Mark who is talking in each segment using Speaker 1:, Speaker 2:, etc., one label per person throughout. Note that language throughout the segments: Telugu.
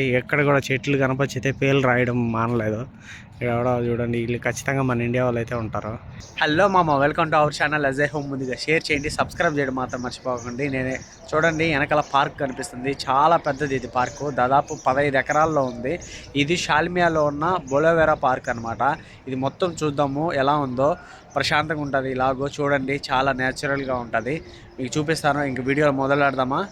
Speaker 1: ఎక్కడ కూడా చెట్లు కనపచ్చితే పేర్లు రాయడం మానలేదు. ఎవడో చూడండి వీళ్ళు ఖచ్చితంగా మన ఇండియా వాళ్ళు అయితే ఉంటారు. హలో మామ welcome to our channel Ajay home ముందుగా. షేర్ చేయండి సబ్స్క్రైబ్ చేయడం మాత్రం మర్చిపోకండి. నేనే చూడండి వెనకాల పార్క్ కనిపిస్తుంది. చాలా పెద్దది ఇది పార్కు. దాదాపు పదహైదు ఎకరాల్లో ఉంది. ఇది షాల్మియాలో ఉన్న బొలోవెరా పార్క్ అనమాట ఇది మొత్తం చూద్దాము ఎలా ఉందో. ప్రశాంతంగా ఉంటుంది ఇలాగో. చూడండి చాలా న్యాచురల్గా ఉంటుంది. మీకు చూపిస్తాను ఇంక వీడియో మొదలు పెడదామా?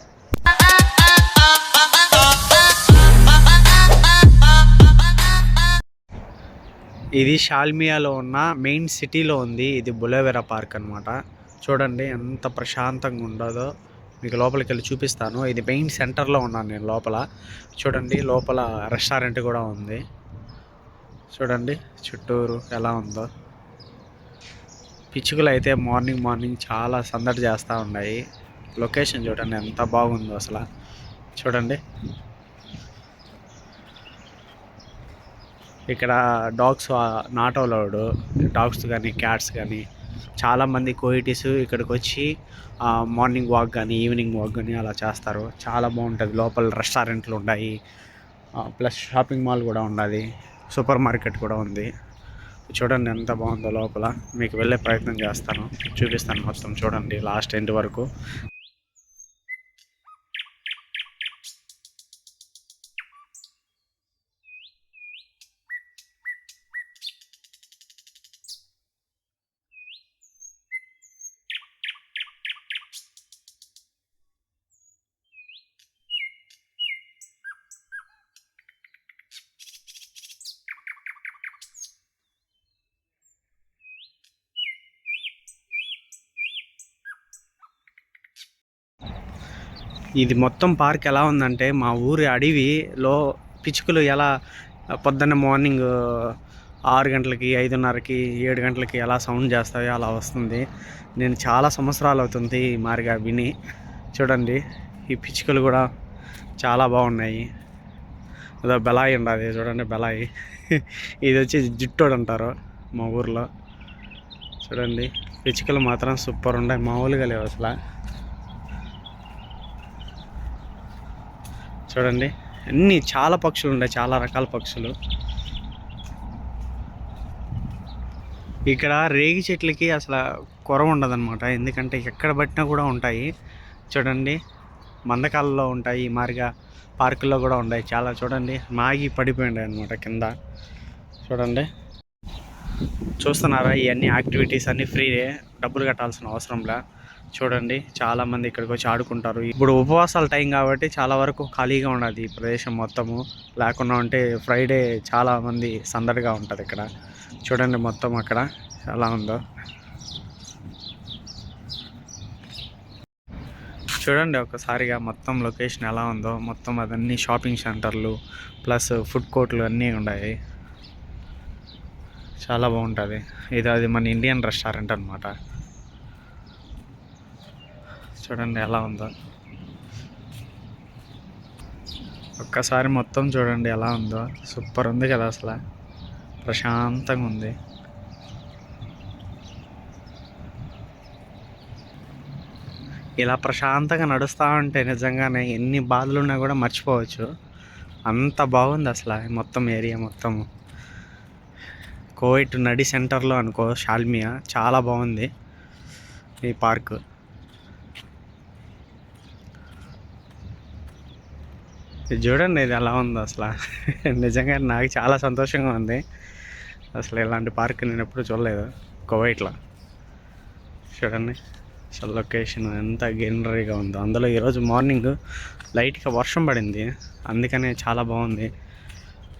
Speaker 1: ఇది షాల్మియాలో ఉన్న మెయిన్ సిటీలో ఉంది. ఇది బులేవెరా పార్క్ అనమాట చూడండి ఎంత ప్రశాంతంగా ఉండదో. మీకు లోపలికి వెళ్ళి చూపిస్తాను. ఇది మెయిన్ సెంటర్లో ఉన్నాను నేను లోపల. చూడండి లోపల రెస్టారెంట్ కూడా ఉంది. చూడండి చుట్టూరు ఎలా ఉందో. పిచ్చుకలు అయితే మార్నింగ్ మార్నింగ్ చాలా సందడి చేస్తూ ఉన్నాయి. లొకేషన్ చూడండి ఎంత బాగుందో అసలు. చూడండి. ఇక్కడ డాగ్స్ నాట్ అలౌడ్. డాగ్స్ కానీ క్యాట్స్ కానీ చాలామంది కోయిటీస్ ఇక్కడికి వచ్చి మార్నింగ్ వాక్ కానీ ఈవినింగ్ వాక్ కానీ అలా చేస్తారు. చాలా బాగుంటుంది. లోపల రెస్టారెంట్లు ఉన్నాయి ప్లస్ షాపింగ్ మాల్ కూడా ఉన్నది సూపర్ మార్కెట్ కూడా ఉంది. చూడండి ఎంత బాగుందో లోపల. మీకు వెళ్ళే ప్రయత్నం చేస్తాను. చూపిస్తాను మొత్తం చూడండి. లాస్ట్ ఎండ్ వరకు. ఇది మొత్తం పార్క్ ఎలా ఉందంటే మా ఊరి అడవిలో పిచ్చుకలు ఎలా పొద్దున్న మార్నింగ్ ఆరు గంటలకి ఐదున్నరకి ఏడు గంటలకి ఎలా సౌండ్ చేస్తాయో అలా వస్తుంది. నేను చాలా సంవత్సరాలు అవుతుంది ఈ మారిగా విని. చూడండి ఈ పిచ్చుకలు కూడా చాలా బాగున్నాయి. అదో బెలాయి ఉండదు చూడండి బెలాయి. ఇది వచ్చి జుట్టోడు అంటారు మా ఊర్లో. చూడండి పిచ్చుకలు మాత్రం సూపర్ ఉన్నాయి మామూలుగా లేవు అసలు. చూడండి. అన్నీ చాలా పక్షులు ఉన్నాయి చాలా రకాల పక్షులు. ఇక్కడ రేగి చెట్లకి అసలు కొర ఉండదన్నమాట. ఎందుకంటే ఎక్కడ పట్టినా కూడా ఉంటాయి. చూడండి. మందకాలలో ఉంటాయి. మారిగా పార్కుల్లో కూడా ఉన్నాయి చాలా చూడండి. మాగి పడిపోయిండాయి అనమాట కింద. చూడండి. చూస్తున్నారా? ఇవన్నీ యాక్టివిటీస్ అన్నీ ఫ్రీయే. డబ్బులు కట్టాల్సిన అవసరంలా చూడండి చాలా మంది ఇక్కడికి వచ్చి ఆడుకుంటారు. ఇప్పుడు ఉపవాసాల టైం కాబట్టి చాలా వరకు ఖాళీగా ఉన్నది ఈ ప్రదేశం మొత్తము. లేకుండా ఉంటే ఫ్రైడే చాలా మంది సందడిగా ఉంటుంది ఇక్కడ. చూడండి మొత్తం అక్కడ ఎలా ఉందో. చూడండి ఒకసారిగా మొత్తం లొకేషన్ ఎలా ఉందో. మొత్తం అదన్నీ షాపింగ్ సెంటర్లు ప్లస్ ఫుడ్ కోర్ట్లు అన్నీ ఉన్నాయి. చాలా బాగుంటుంది. ఇది అది మన ఇండియన్ రెస్టారెంట్ అనమాట చూడండి ఎలా ఉందో. ఒక్కసారి మొత్తం చూడండి ఎలా ఉందో. సూపర్ ఉంది కదా అసలు. ప్రశాంతంగా ఉంది. ఇలా ప్రశాంతంగా నడుస్తూ ఉంటే నిజంగానే ఎన్ని బాధలు ఉన్నా కూడా మర్చిపోవచ్చు. అంత బాగుంది అసలు మొత్తం ఏరియా మొత్తం. కోవిట్ నడి సెంటర్లో అనుకో షాల్మియా. చాలా బాగుంది ఈ పార్క్. చూడండి ఇది ఎలా ఉందో అసలు. నిజంగా నాకు చాలా సంతోషంగా ఉంది. అసలు ఇలాంటి పార్క్ నేను ఎప్పుడు చూడలేదు. కువైట్లో. చూడండి. అసలు లొకేషన్ ఎంత గ్రీనరీగా ఉందో. అందులో ఈరోజు మార్నింగ్ లైట్గా వర్షం పడింది. అందుకనే చాలా బాగుంది.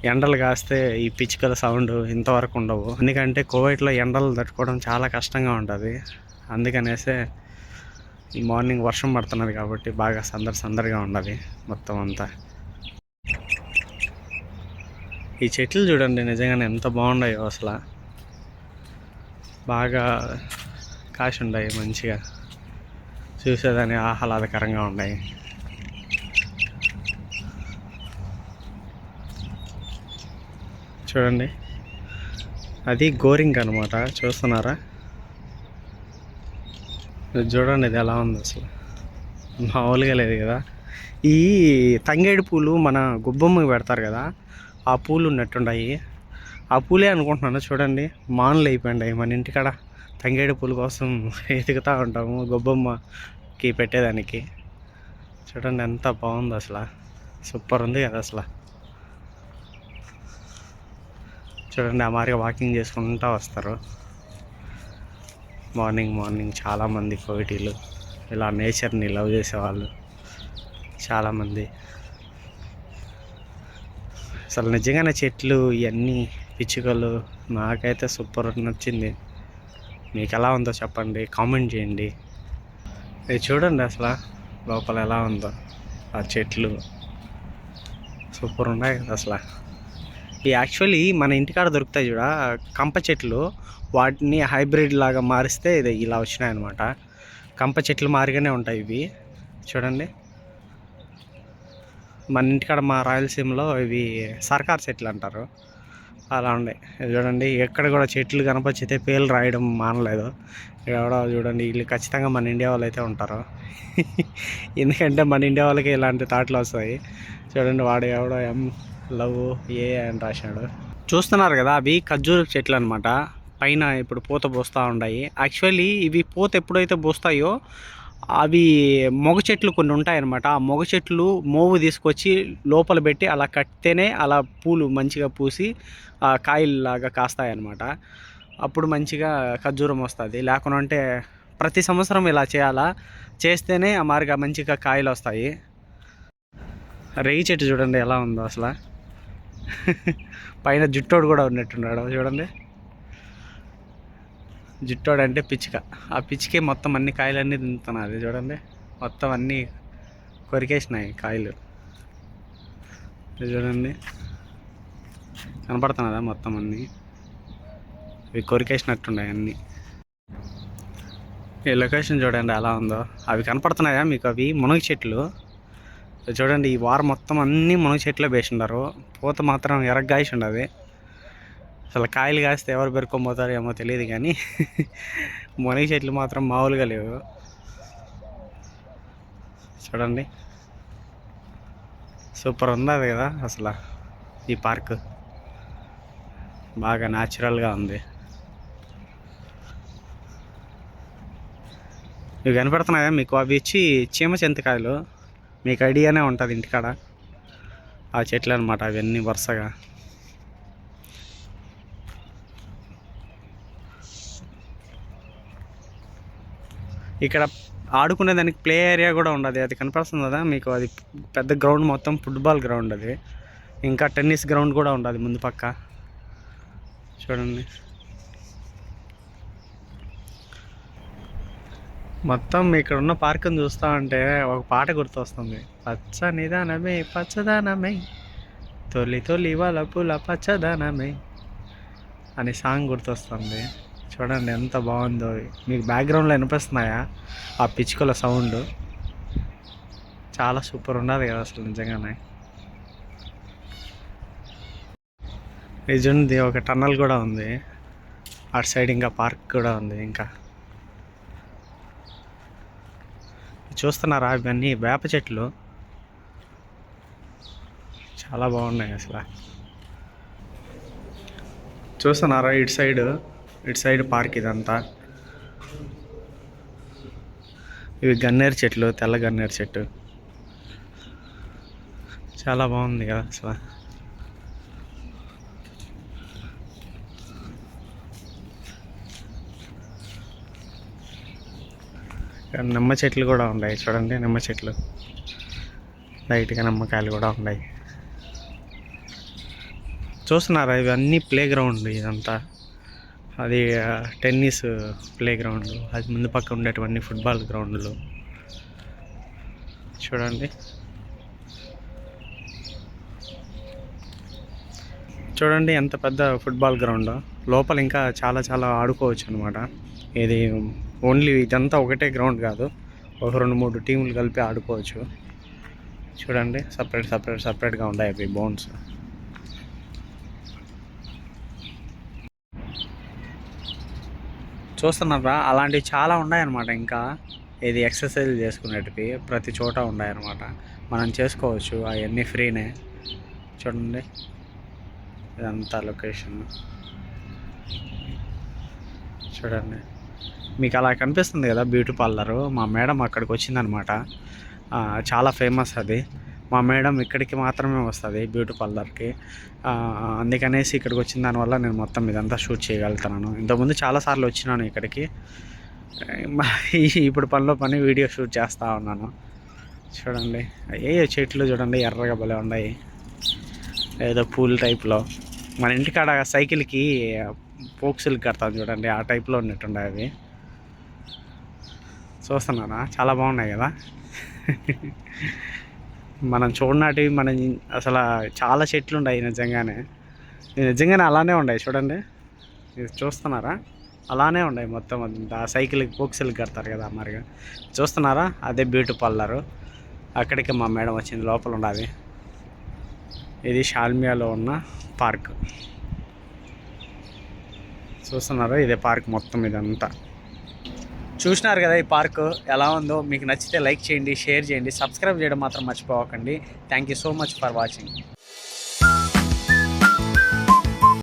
Speaker 1: ఎండలు కాస్తే ఈ పిచ్చుకల సౌండ్ ఇంతవరకు ఉండవు. ఎందుకంటే కోవైట్లో ఎండలు తట్టుకోవడం చాలా కష్టంగా ఉంటుంది. అందుకనేసే ఈ మార్నింగ్ వర్షం పడుతున్నది కాబట్టి బాగా సందడి సందడిగా ఉన్నది మొత్తం అంతా. ఈ చెట్లు చూడండి నిజంగానే ఎంత బాగున్నాయో అసలు. బాగా కాసి ఉన్నాయి మంచిగా. చూసేదాన్ని ఆహ్లాదకరంగా ఉన్నాయి. చూడండి అది గోరింగ్ అనమాట చూస్తున్నారా? చూడండి ఇది ఎలా ఉంది అసలు. మామూలుగా లేదు కదా. ఈ తంగేడు పూలు మన గుబ్బమ్మకి పెడతారు కదా ఆ పూలు ఉన్నట్టున్నాయి. ఆ పూలే అనుకుంటున్నాను చూడండి. మానులు అయిపోయింది మన ఇంటికాడ. తంగేడు పూల కోసం ఎదుగుతూ ఉంటాము గొబ్బమ్మకి పెట్టేదానికి. చూడండి ఎంత బాగుంది అసలు. సూపర్ ఉంది కదా అసలు. చూడండి ఆ మారిగా వాకింగ్ చేసుకుంటూ వస్తారు. మార్నింగ్ మార్నింగ్ చాలామంది కోవిటీలు. ఇలా నేచర్ని లవ్ చేసేవాళ్ళు. చాలామంది అసలు నిజంగానే చెట్లు ఇవన్నీ పిచ్చుకలు నాకైతే సూపర్ నచ్చింది. మీకు ఎలా ఉందో చెప్పండి కామెంట్ చేయండి. ఇది చూడండి అసలు లోపల ఎలా ఉందో ఆ చెట్లు. సూపర్ ఉన్నాయి కదా అసలు. ఈ యాక్చువల్లీ మన ఇంటికాడ దొరుకుతాయి చూడ కంప చెట్లు. వాటిని హైబ్రిడ్ లాగా మారిస్తే ఇది ఇలా వచ్చినాయి అనమాట కంప చెట్లు మారిగానే ఉంటాయి ఇవి. చూడండి. మన ఇంటికాడ మా రాయలసీమలో ఇవి సర్కార్ చెట్లు అంటారు. అలా ఉండే చూడండి ఎక్కడ కూడా చెట్లు కనపచ్చితే పేర్లు రాయడం మానలేదు. ఎవడో చూడండి వీళ్ళు ఖచ్చితంగా మన ఇండియా వాళ్ళు అయితే ఉంటారు. ఎందుకంటే మన ఇండియా వాళ్ళకి ఇలాంటి థాట్లు వస్తాయి. చూడండి వాడు ఎవడో ఎం లవ్ ఏ అని రాశాడు. చూస్తున్నారు కదా అవి ఖర్జూర చెట్లు అనమాట పైన ఇప్పుడు పూత పోస్తూ ఉన్నాయి. యాక్చువల్లీ ఇవి పూత ఎప్పుడైతే పోస్తాయో అవి మొగ చెట్లు కొన్ని ఉంటాయన్నమాట. ఆ మొగ చెట్లు మోవు తీసుకొచ్చి లోపల పెట్టి అలా కడితేనే అలా పూలు మంచిగా పూసి ఆ కాయల్లాగా కాస్తాయన్నమాట. అప్పుడు మంచిగా ఖర్జూరం వస్తుంది. లేకుండా అంటే ప్రతి సంవత్సరం ఇలా చేయాలా? చేస్తేనే ఆ మారిగా మంచిగా కాయలు వస్తాయి. రేగి చెట్టు చూడండి ఎలా ఉందో అసలు. పైన జుట్టోడు కూడా ఉన్నట్టున్నాడు. చూడండి. జుట్టోడు అంటే పిచ్చుక. ఆ పిచ్చుకే మొత్తం అన్ని కాయలన్నీ తింటున్నది చూడండి. మొత్తం అన్నీ కొరికేసినాయి కాయలు. చూడండి. కనపడుతున్నదా మొత్తం అన్నీ? ఇవి కొరికేసినట్టున్నాయి అన్నీ. ఈ లొకేషన్ చూడండి ఎలా ఉందో. అవి కనపడుతున్నాయా మీకు? అవి మునగ చెట్లు. చూడండి ఈ వారం మొత్తం అన్నీ మునగ చెట్లే వేసిండారు పూత మాత్రం ఎరగ్గాయిసి ఉండదు అసలు కాయలు కాస్తే ఎవరు పెరుక్కోపోతారో ఏమో తెలియదు కానీ మునగ చెట్లు మాత్రం మామూలుగా లేవు. చూడండి. సూపర్ ఉన్నది కదా అసలు ఈ పార్క్. బాగా న్యాచురల్గా ఉంది. ఇవి కనపడుతున్నాయా మీకు? అవి ఇచ్చి చీమ చింతకాయలు మీకు ఐడియానే ఉంటుంది ఇంటికాడ. ఆ చెట్లు అనమాట అవన్నీ వరుసగా. ఇక్కడ ఆడుకునే దానికి ప్లే ఏరియా కూడా ఉండదు. అది కనపడుతుంది కదా మీకు. అది పెద్ద గ్రౌండ్ మొత్తం ఫుట్బాల్ గ్రౌండ్ అది. ఇంకా టెన్నిస్ గ్రౌండ్ కూడా ఉండదు ముందు పక్క. చూడండి. మొత్తం ఇక్కడ ఉన్న పార్క్ని చూస్తా ఉంటే ఒక పాట గుర్తొస్తుంది. పచ్చనిదానమే పచ్చదానమే తొలి తొలి వలపుల పచ్చదానమే అనే సాంగ్ గుర్తొస్తుంది. చూడండి ఎంత బాగుందో. మీకు బ్యాక్గ్రౌండ్లో వినిపిస్తున్నాయా? ఆ పిచ్చుకల సౌండ్ చాలా సూపర్ ఉండదు కదా అసలు నిజంగానే. ఇది ఒక టన్నల్ కూడా ఉంది. అటు సైడ్ ఇంకా పార్క్ కూడా ఉంది ఇంకా. చూస్తున్నారా ఇవన్నీ వేప చెట్లు? చాలా బాగున్నాయి అసలు. చూస్తున్నారా ఇటు సైడ్ ఇటు సైడ్ పార్క్ ఇదంతా. ఇవి గన్నేరు చెట్లు తెల్ల గన్నేరు చెట్టు. చాలా బాగుంది కదా అసలు. నిమ్మ చెట్లు కూడా ఉన్నాయి చూడండి నిమ్మ చెట్లు. లైట్గా నిమ్మకాయలు కూడా ఉన్నాయి. చూస్తున్నారా ఇవన్నీ ప్లే గ్రౌండ్ ఇదంతా? అది టెన్నిస్ ప్లే గ్రౌండ్ అది ముందు పక్క ఉండేటువంటి ఫుట్బాల్ గ్రౌండ్లు. చూడండి. చూడండి ఎంత పెద్ద ఫుట్బాల్ గ్రౌండ్. లోపల ఇంకా చాలా చాలా ఆడుకోవచ్చు అనమాట ఇది ఓన్లీ ఇదంతా ఒకటే గ్రౌండ్ కాదు. ఒక రెండు మూడు టీములు కలిపి ఆడుకోవచ్చు. చూడండి సపరేట్ సపరేట్ సపరేట్గా ఉన్నాయి అవి చూస్తున్నారా అలాంటివి చాలా ఉన్నాయన్నమాట ఇంకా. ఇది ఎక్సర్సైజ్ చేసుకునేటివి ప్రతి చోట ఉన్నాయన్నమాట. మనం చేసుకోవచ్చు అవన్నీ ఫ్రీనే. చూడండి. ఇదంతా లొకేషన్ చూడండి. మీకు అలా కనిపిస్తుంది కదా బ్యూటీ పార్లరు మా మేడం అక్కడికి వచ్చిందనమాట చాలా ఫేమస్ అది. మా మేడం ఇక్కడికి మాత్రమే వస్తుంది బ్యూటీ పార్లర్కి. అందుకనేసి ఇక్కడికి వచ్చిన దానివల్ల నేను మొత్తం ఇదంతా షూట్ చేయగలుగుతున్నాను. ఇంతకుముందు చాలాసార్లు వచ్చినాను ఇక్కడికి. మా- ఈ- ఇప్పుడు పనిలో పని వీడియో షూట్ చేస్తూ ఉన్నాను. చూడండి ఏ చెట్లు చూడండి ఎర్రగా భలే ఉన్నాయి. ఏదో పూల్ టైప్లో. మన ఇంటికాడ సైకిల్కి పోక్సులు కడతాం చూడండి ఆ టైప్లో ఉన్నట్టుండే అవి. చూస్తున్నానా చాలా బాగున్నాయి కదా? మనం చూడనాటివి మనం అసలు చాలా చెట్లు ఉన్నాయి నిజంగానే. నిజంగానే అలానే ఉన్నాయి చూడండి. ఇది చూస్తున్నారా? అలానే ఉన్నాయి మొత్తం ఆ సైకిల్కి పోక్సులు కడతారు కదా మరిగా చూస్తున్నారా? అదే బ్యూటీ పార్లరు. అక్కడికి మా మేడం వచ్చింది లోపల ఉన్నది ఇది షాల్మియాలో ఉన్న పార్క్. చూస్తున్నారా? ఇదే పార్క్ మొత్తం ఇదంతా. చూసినారు కదా ఈ పార్క్ ఎలా ఉందో మీకు నచ్చితే లైక్ చేయండి షేర్ చేయండి సబ్స్క్రైబ్ చేయడం మాత్రం మర్చిపోకండి. Thank you so much for watching